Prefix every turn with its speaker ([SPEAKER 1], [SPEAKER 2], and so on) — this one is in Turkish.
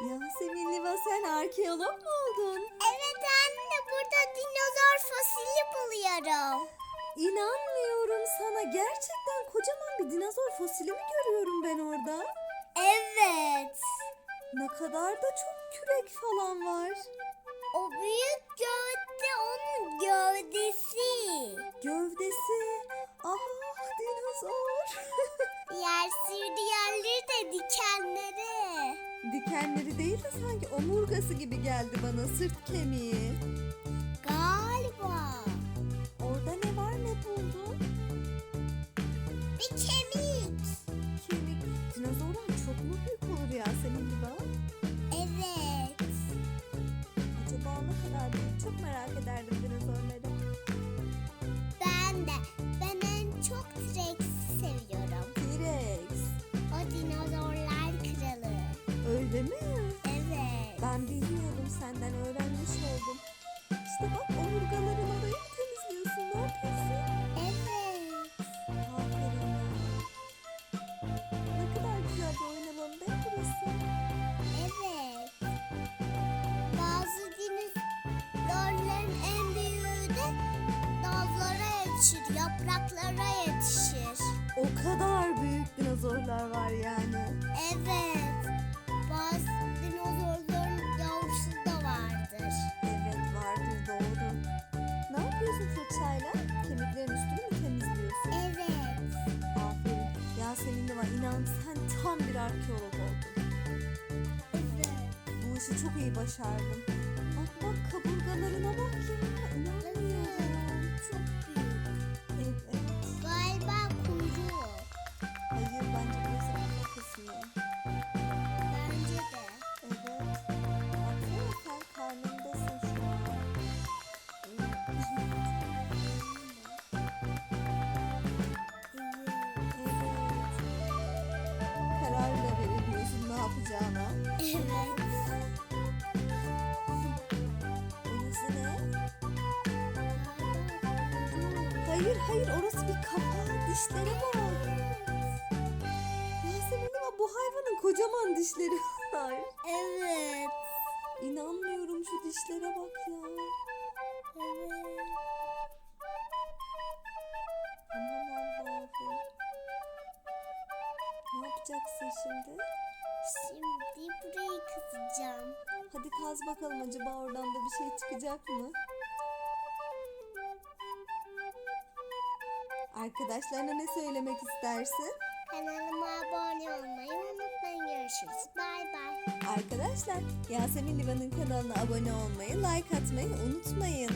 [SPEAKER 1] Yasemin Liva sen arkeolog mu oldun?
[SPEAKER 2] Evet anne burada dinozor fosili buluyorum.
[SPEAKER 1] İnanmıyorum sana. Gerçekten kocaman bir dinozor fosili mi görüyorum ben orada?
[SPEAKER 2] Evet.
[SPEAKER 1] Ne kadar da çok kürek falan var.
[SPEAKER 2] O büyük gövde onun gövdesi. Dikenleri.
[SPEAKER 1] Değil de sanki omurgası gibi geldi bana sırt kemiği.
[SPEAKER 2] Galiba.
[SPEAKER 1] Orada ne var ne buldun?
[SPEAKER 2] Bir kemik.
[SPEAKER 1] Kemik. Dinozorlar çok mu büyük olur Yasemin Liva?
[SPEAKER 2] Evet.
[SPEAKER 1] Acaba ne kadar büyük? Çok merak ederdim
[SPEAKER 2] yetişir, yapraklara yetişir.
[SPEAKER 1] O kadar büyük dinozorlar var yani.
[SPEAKER 2] Evet. Bazı dinozorların yavrusu da vardır.
[SPEAKER 1] Evet vardır doğru. Ne yapıyorsun fırçayla? Kemiklerin üstünü mü temizliyorsun?
[SPEAKER 2] Evet.
[SPEAKER 1] Aferin. Yasemin var. İnan sen tam bir arkeolog oldun.
[SPEAKER 2] Evet.
[SPEAKER 1] Bu işi çok iyi başardın. Bak bak kaburgalarına bak ya. İnanmıyorum.
[SPEAKER 2] Çok büyük.
[SPEAKER 1] Yapacağına.
[SPEAKER 2] Evet.
[SPEAKER 1] Orası ne? Hayır hayır orası bir kafa. Yasemin ama bu hayvanın kocaman dişleri var.
[SPEAKER 2] Evet.
[SPEAKER 1] İnanmıyorum şu dişlere bak ya.
[SPEAKER 2] Evet.
[SPEAKER 1] Aman Allah'ım. Ne yapacaksın şimdi?
[SPEAKER 2] Şimdi burayı kızacağım.
[SPEAKER 1] Hadi kaz bakalım acaba oradan da bir şey çıkacak mı? Arkadaşlarına ne söylemek istersin?
[SPEAKER 2] Kanalıma abone olmayı unutmayın. Görüşürüz. Bay bay.
[SPEAKER 1] Arkadaşlar Yasemin Liva'nın kanalına abone olmayı, like atmayı unutmayın.